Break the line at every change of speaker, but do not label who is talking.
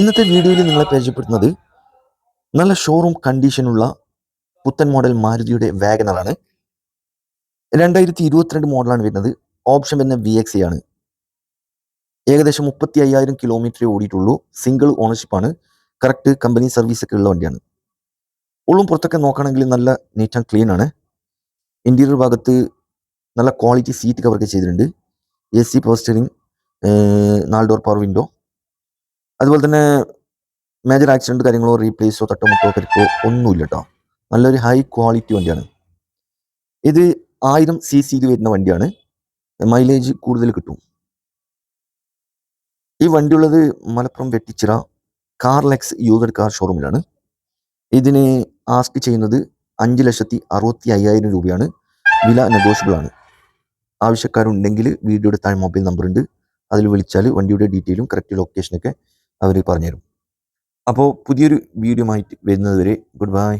ഇന്നത്തെ വീഡിയോയിൽ നിങ്ങളെ പരിചയപ്പെടുത്തുന്നത് നല്ല ഷോറൂം കണ്ടീഷനുള്ള പുത്തൻ മോഡൽ മാരുതിയുടെ വാഗനറാണ് രണ്ടായിരത്തി ഇരുപത്തിരണ്ട് മോഡലാണ് വരുന്നത്. ഓപ്ഷൻ വരുന്ന വി എക്സ് ആണ്. ഏകദേശം മുപ്പത്തി അയ്യായിരം കിലോമീറ്ററേ ഓടിയിട്ടുള്ളൂ സിംഗിൾ ഓണർഷിപ്പാണ് കറക്റ്റ് കമ്പനി സർവീസ് ഒക്കെ ഉള്ള വണ്ടിയാണ്. ഉള്ളും പുറത്തൊക്കെ നോക്കുകയാണെങ്കിൽ നല്ല നീറ്റ് ആൻഡ് ക്ലീൻ ആണ്. ഇന്റീരിയർ ഭാഗത്ത് നല്ല ക്വാളിറ്റി സീറ്റ് കവറൊക്കെ ചെയ്തിട്ടുണ്ട്. എ സി പവർ സ്റ്റിയറിംഗ് നാല് ഡോർ പവർ വിൻഡോ അതുപോലെ തന്നെ മേജർ ആക്സിഡന്റ് കാര്യങ്ങളോ റീപ്ലേസോ തട്ടമുട്ടോ പരിക്കോ ഒന്നുമില്ല കേട്ടോ നല്ലൊരു ഹൈ ക്വാളിറ്റി വണ്ടിയാണ്. ഇത് ആയിരം സി സിയിൽ വരുന്ന വണ്ടിയാണ്. മൈലേജ് കൂടുതൽ കിട്ടും. ഈ വണ്ടിയുള്ളത് Malappuram Vettichira car Lex used car ഷോറൂമിലാണ് ഇതിന് ആസ്ക് ചെയ്യുന്നത് അഞ്ച് ലക്ഷത്തി അറുപത്തി അയ്യായിരം രൂപയാണ്. വില നെഗോഷ്യബിൾ ആണ്. ആവശ്യക്കാരുണ്ടെങ്കിൽ വീഡിയോയുടെ താഴെ മൊബൈൽ നമ്പർ ഉണ്ട് അതിൽ വിളിച്ചാൽ വണ്ടിയുടെ ഡീറ്റെയിലും കറക്റ്റ് ലൊക്കേഷനൊക്കെ അവർ പറഞ്ഞുതരും. അപ്പോൾ പുതിയൊരു വീഡിയോ ആയിട്ട് വരുന്നതുവരെ ഗുഡ് ബൈ.